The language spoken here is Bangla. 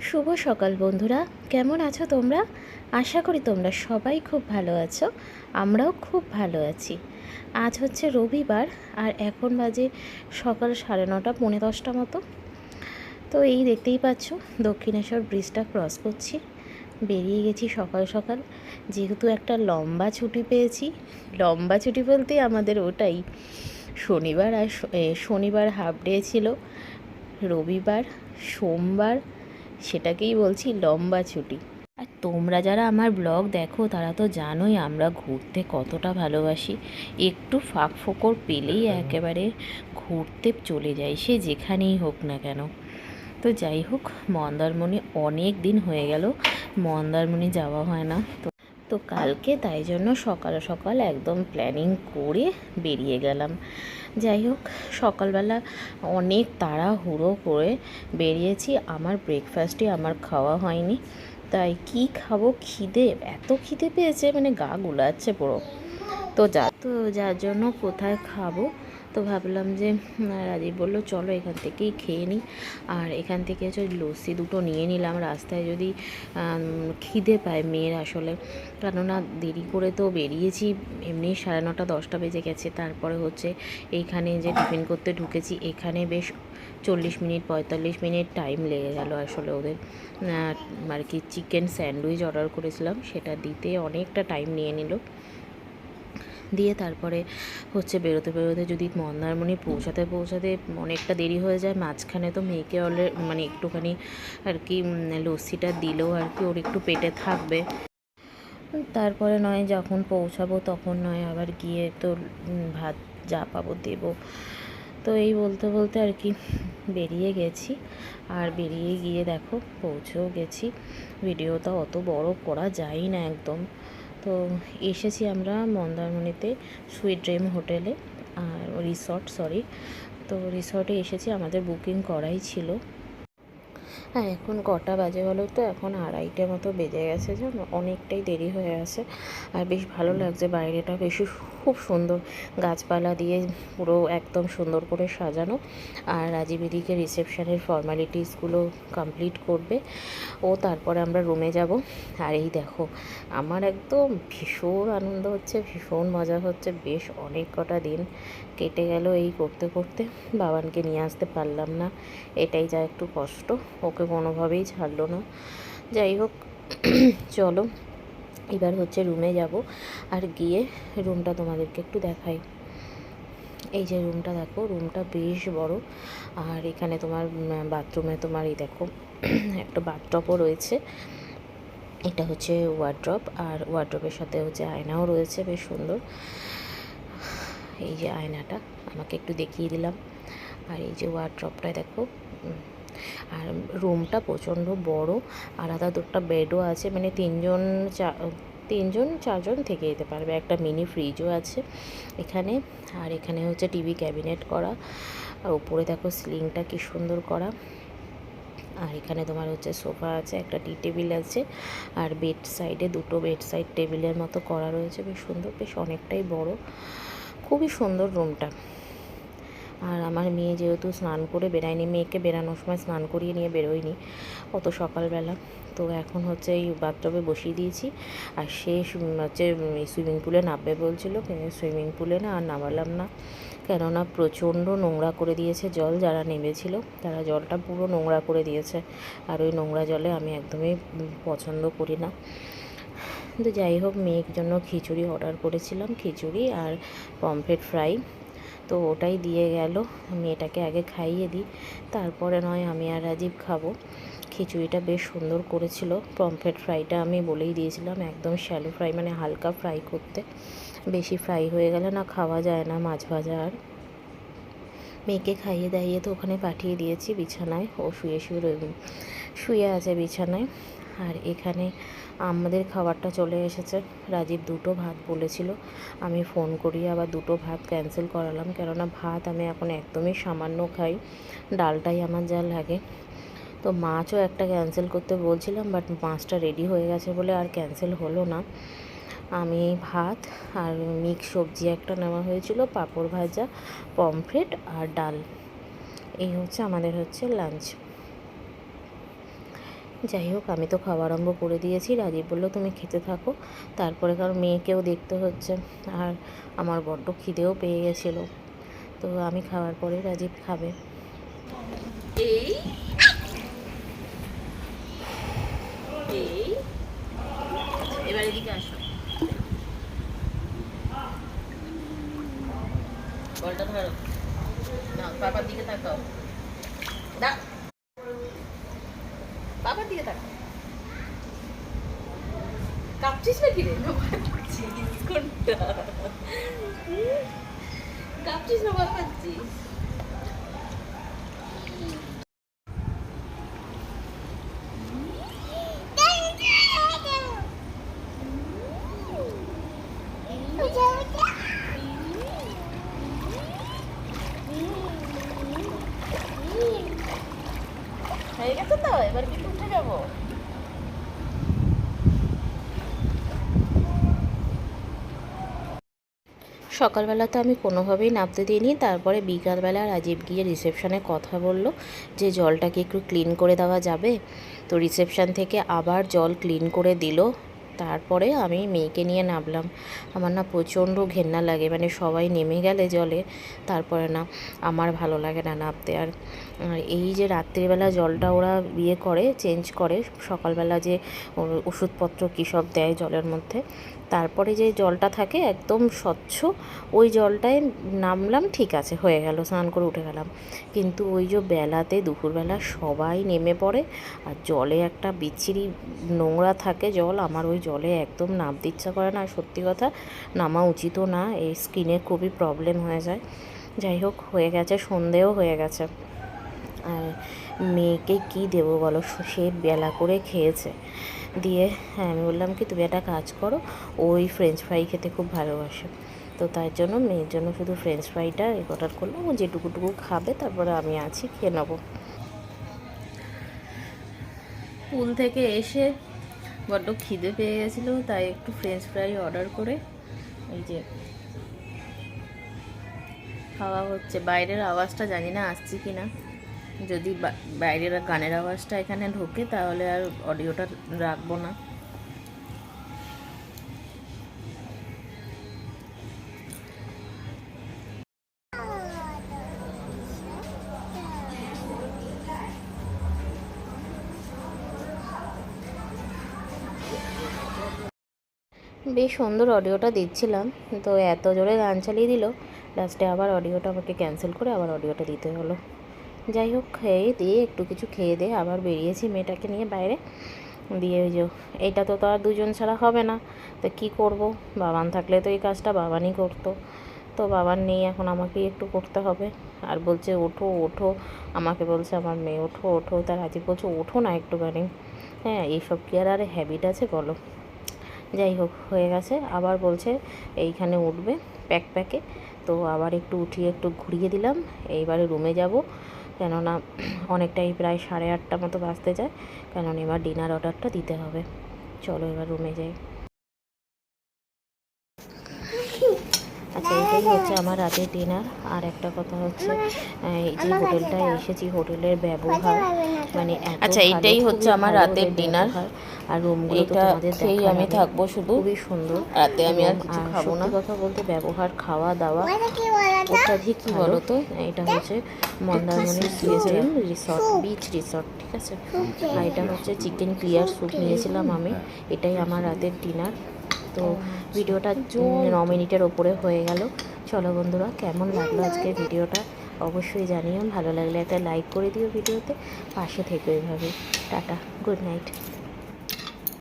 শুভ সকাল বন্ধুরা। কেমন আছো তোমরা? আশা করি তোমরা সবাই খুব ভালো আছো। আমরাও খুব ভালো আছি। আজ হচ্ছে রবিবার আর এখন বাজে সকাল সাড়ে নটা, পৌনে দশটা মতো। তো এই দেখতেই পাচ্ছ, দক্ষিণেশ্বর ব্রিজটা ক্রস করছি। বেরিয়ে গেছি সকাল সকাল। যেহেতু একটা লম্বা ছুটি পেয়েছি, লম্বা ছুটি বলতে আমাদের ওটাই। শনিবার আর শনিবার হাফ ডে ছিল। রবিবার, সোমবার সেটাকেই বলছি লম্বা ছুটি। আর তোমরা যারা আমার ব্লগ দেখো তারা তো জানোই আমরা ঘুরতে কতটা ভালোবাসি। একটু ফাঁক ফোকর পেলেই একেবারে ঘুরতে চলে যাই সে যেখানেই হোক না কেন। তো যাই হোক মন্দারমণি অনেক দিন হয়ে গেল মন্দারমণি যাওয়া হয় না। তো তো কালকে তাই জন্য সকাল সকাল একদম প্ল্যানিং করে বেরিয়ে গেলাম। যাই হোক, সকালবেলা অনেক তাড়াহুড়ো করে বেরিয়েছি। আমার ব্রেকফাস্টে আমার খাওয়া হয়নি। তাই কি খাব? খিদে, এত খিদে পেয়েছে মানে গা গুলাচ্ছে পুরো। তো যা, তো যার জন্য কোথায় খাব? তো ভাবলাম যে রাজীব বলল, চলো এখান থেকেই খেয়ে নিই। আর এখান থেকে হচ্ছে লস্যি দুটো নিয়ে নিলাম রাস্তায় যদি খিদে পায় মেয়ের আসলে। কেননা দেরি করে তো বেরিয়েছি, এমনি সাড়ে নটা, দশটা বেজে গেছে। তারপরে হচ্ছে এইখানে যে টিফিন করতে ঢুকেছি, এখানে বেশ চল্লিশ মিনিট, পঁয়তাল্লিশ মিনিট টাইম লেগে গেল আসলে ওদের। আর কি চিকেন স্যান্ডউইচ অর্ডার করেছিলাম, সেটা দিতে অনেকটা টাইম নিয়ে নিল। দিয়ে তারপরে হচ্ছে বেরোতে বেরোতে যদি মন্দারমণি পৌঁছাতে পৌঁছাতে অনেকটা দেরি হয়ে যায়, মাঝখানে তো মেয়েকে অলে মানে একটুখানি আর কি লস্যিটা দিলেও আর কি ওর একটু পেটে থাকবে। তারপরে নয় যখন পৌঁছাবো তখন নয় আবার গিয়ে তো ভাত যা পাবো দেবো। তো এই বলতে বলতে আর কি বেরিয়ে গেছি। আর বেরিয়ে গিয়ে দেখো পৌঁছেও গেছি। ভিডিওটা অত বড় করা যায় না একদম। তো এসেছি আমরা মন্দারমণিতে সুইট ড্রিম হোটেলে আর রিসর্ট সরি তো রিসর্টে এসেছি, আমাদের বুকিং করাই ছিল। হ্যাঁ এখন কটা বাজে বলো তো? এখন আড়াইটে মতো বেজে গেছে যে অনেকটাই দেরি হয়ে আছে। আর বেশ ভালো লাগছে বাইরেটা। বেশি খুব সুন্দর গাছপালা দিয়ে পুরো একদম সুন্দর করে সাজানো। আর রাজীব রিসেপশানের ফর্মালিটিসগুলো কমপ্লিট করবে। ও তারপরে আমরা রুমে যাব। আর এই দেখো, আমার একদম ভীষণ আনন্দ হচ্ছে, ভীষণ মজা হচ্ছে। বেশ অনেক কটা দিন কেটে গেল এই করতে করতে। বাবানকে নিয়ে আসতে পারলাম না। এটাই যা একটু কষ্ট। ওকে কোনোভাবেই ছাড়লো না। যাই হোক, চলো, এবার হচ্ছে রুমে যাব আর গিয়ে রুমটা তোমাদেরকে একটু দেখাই। এই যে রুমটা দেখো রুমটা বেশ বড়। আর এখানে তোমার বাথরুমে তোমার এই দেখো, একটা বাথটপও রয়েছে। এটা হচ্ছে ওয়ার্ড্রপ আর ওয়ার্ড্রপের সাথে হচ্ছে আয়নাও রয়েছে, বেশ সুন্দর। এই যে আয়নাটা, আমাকে একটু দেখিয়ে দিলাম। আর এই যে ওয়ার্ড্রপটায় দেখো আর রুমটা প্রচণ্ড বড়, আলাদা দুটো বেডও আছে মানে তিনজন চা, তিনজন, চারজন থেকে যেতে পারবে। একটা মিনি ফ্রিজও আছে এখানে, আর এখানে হচ্ছে টিভি ক্যাবিনেট করা। আর উপরে দেখো সিলিংটা কি সুন্দর করা। আর এখানে তোমার হচ্ছে সোফা আছে, একটা টি টেবিল আছে, আর বেড সাইডে দুটো বেড সাইড টেবিলের মতো করা রয়েছে, বেশ সুন্দর, বেশ অনেকটাই বড়। খুবই সুন্দর রুমটা আর আমার মেয়ে যেহেতু স্নান করে বেরায়নি মেয়েকে বেরানোর সময় স্নান করিয়ে নিয়ে বেরোয়নি অত সকালবেলা। তো এখন হচ্ছে এই বাথটবে বসিয়ে দিয়েছি। আর সে হচ্ছে সুইমিং পুলে নামবে বলছিল, কিন্তু সুইমিং পুলে না আর নামালাম না। কেননা প্রচণ্ড নোংরা করে দিয়েছে জল, যারা নেমেছিল তারা জলটা পুরো নোংরা করে দিয়েছে। আর ওই নোংরা জলে আমি একদমই পছন্দ করি না। কিন্তু যাই হোক, মেয়ের জন্য খিচুড়ি অর্ডার করেছিলাম, খিচুড়ি আর পমফ্রেট ফ্রাই। তো ওটাই দিয়ে গেল। মেয়েটাকে আগে খাইয়ে দিই। তারপরে নয় আমি আর রাজীব খাব। খিচুড়িটা বেশ সুন্দর করেছিল। পমফ্রেট ফ্রাইটা আমি বলেই দিয়েছিলাম, একদম শ্যালো ফ্রাই মানে হালকা ফ্রাই করতে। বেশি ফ্রাই হয়ে গেলে না খাওয়া যায় না মাছ ভাজা আর। মেয়েকে খাইয়ে দাইয়ে তো ওখানে পাঠিয়ে দিয়েছি বিছানায়। ও শুয়ে শুয়ে শুয়ে আছে বিছানায়। আর এখানে আমাদের খাবারটা চলে এসেছে। রাজীব দুটো ভাত বলেছিল। আমি ফোন করি আবার দুটো ভাত ক্যান্সেল করালাম। কেননা ভাত আমি এখন একদমই সামান্য খাই। ডালটাই আমার যা লাগে। তো মাছও একটা ক্যান্সেল করতে বলছিলাম বাট মাছটা রেডি হয়ে গেছে বলে আর ক্যান্সেল হলো না। আমি ভাত আর মিক্স সবজি একটা নেওয়া হয়েছিল, পাঁপড় ভাজা, পমফ্রেট আর ডাল। এই হচ্ছে আমাদের হচ্ছে লাঞ্চ যাই হোক আমি তো খাওয়া আরম্ভ করে দিয়েছি। রাজীব বলল, তুমি খেতে থাকো। তারপরে কারণ মেয়েকেও দেখতে হচ্ছে। আর আমার বড্ড খিদেও পেয়ে গেছিল। তো আমি খাওয়ার পরে রাজীব খাবে। এই। এবার আসো। বলটা ধরো। না দিকে না বাবার দিকে তাকা কাঁপছিস নাকি রে? কাঁপছিস কোনটা কাঁপছিস না বাবা পাচ্ছিস হয়ে গেছে তো এবার কিন্তু উঠে যাব সকালবেলা তো আমি কোনোভাবেই নামতে দিইনি। তারপরে বিকালবেলা রাজীব গিয়ে রিসেপশনে কথা বলল যে, জলটাকে একটু ক্লিন করে দেওয়া যাবে? তো রিসেপশন থেকে আবার জল ক্লিন করে দিল। তারপরে আমি মেয়েকে নিয়ে নামলাম। আমার না প্রচণ্ড ঘেন্না লাগে মানে সবাই নেমে গেলে জলে। তারপরে না, আমার ভালো লাগে না নামতে। আর এই যে রাত্রিবেলা জলটা ওরা বিয়ে করে, চেঞ্জ করে, সকালবেলা যে ওষুধপত্র কী সব দেয় জলের মধ্যে তারপরে যে জলটা থাকে একদম স্বচ্ছ, ওই জলটায় নামলাম, ঠিক আছে, হয়ে গেল, স্নান করে উঠে গেলাম। কিন্তু ওই যে বেলাতে, দুপুরবেলা সবাই নেমে পড়ে, আর জলে একটা বিচ্ছিরি নোংরা থাকে জল, আমার ওই জলে একদম নামতে ইচ্ছা করে না। সত্যি কথা, নামা উচিতও না এই স্কিনে খুবই প্রবলেম হয়ে যায়। যাই হোক, হয়ে গেছে, সন্ধেও হয়ে গেছে। আর মেয়েকে কি দেবো বলো? সে বেলা করে খেয়েছে। দিয়ে হ্যাঁ আমি বললাম কি, তুমি একটা কাজ করো, ওই ফ্রেঞ্চ ফ্রাই খেতে খুব ভালোবাসে। তো তার জন্য মেয়ের জন্য শুধু ফ্রেঞ্চ ফ্রাইটা অর্ডার করলাম, ও যেটুকুটুকু খাবে, তারপরে আমি আছি, খেয়ে নেব। স্কুল থেকে এসে বড্ড খিদে পেয়ে গেছিল, তাই একটু ফ্রেঞ্চ ফ্রাই অর্ডার করে, এই যে খাওয়া হচ্ছে। বাইরের আওয়াজটা জানি না আসছি কি না যদি বাইরের গানের আওয়াজটা এখানে ঢোকে, তাহলে আর অডিওটা রাখব না। বেশ সুন্দর অডিওটা দিচ্ছিলাম, তো এত জোরে গান চালিয়ে দিল, লাস্টে আবার অডিওটা আমাকে ক্যান্সেল করে আবার অডিওটা দিতে হলো। যাই হোক, খেয়ে দিয়ে একটু কিছু খেয়ে দিয়ে আবার বেরিয়েছি মেয়েটাকে নিয়ে বাইরে। দিয়ে ওই যে এইটা তো আর দুজন ছাড়া হবে না। তো কী করব? বাবান থাকলে তো এই কাজটা বাবানই করতো। তো বাবার নেই, এখন আমাকেই একটু করতে হবে। আর বলছে, ওঠো ওঠো। আমাকে বলছে, আমার মেয়ে, ওঠো ওঠো। তার রাজীব বলছে, ওঠো না একটুখানি। হ্যাঁ এইসব কি আর আর হ্যাবিট আছে বলো। যাই হোক, হয়ে গেছে। আবার বলছে, এইখানে উঠবে প্যাক প্যাকে। তো আবার একটু উঠিয়ে একটু ঘুরিয়ে দিলাম। এইবারে রুমে যাব। কেননা অনেকটাই প্রায় সাড়ে আটটা মতো বাজতে যায়। কেননা এবার ডিনার অর্ডারটা দিতে হবে। চলো এবার রুমে যাই। আচ্ছা এটাই হচ্ছে আমার রাতের ডিনার আর একটা কথা হচ্ছে এই যে হোটেলটায় এসেছি হোটেলের ব্যবহার মানে আচ্ছা, এটাই হচ্ছে আমার রাতের ডিনার আর রুমগুলো তো তোমাদের আমি থাকব শুধু। খুবই সুন্দর। রাতে আমি আর কিছু খাব না। কথা বলতে ব্যবহার খাওয়া দাওয়া অত্যাধিক কি বলো? তো? এটা হচ্ছে Mandarmani CSM resort beach resort ঠিক আছে? আর এটা হচ্ছে চিকেন ক্লিয়ার স্যুপ নিয়েছিলাম আমি। এটাই আমার রাতের ডিনার তো ভিডিওটা উম, ন মিনিটের ওপরে হয়ে গেল। চলো বন্ধুরা কেমন লাগল আজকের ভিডিওটা? অবশ্যই জানিও। ভালো লাগলে একটা লাইক করে দিও ভিডিওতে। পাশে থেকো এভাবে। Tata good night